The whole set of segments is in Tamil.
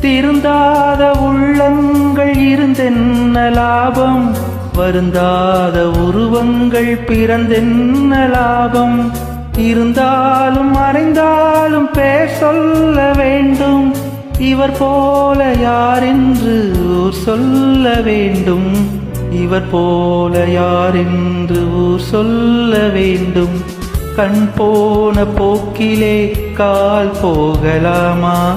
திருந்தாத உள்ளங்கள் இருந்தென்ன லாபம்? வருந்தாத உருவங்கள் பிறந்தென்ன லாபம்? இருந்தாலும் மறைந்தாலும் பேர் சொல்ல வேண்டும். இவர் போல யாரென்று ஊர் சொல்ல வேண்டும். இவர் போல யாரென்று ஊர் சொல்ல வேண்டும். கண் போன போக்கிலே கால் போகலாமா?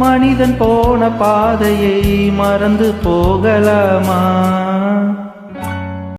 மனிதன் போன பாதையை மறந்து போகலாமா?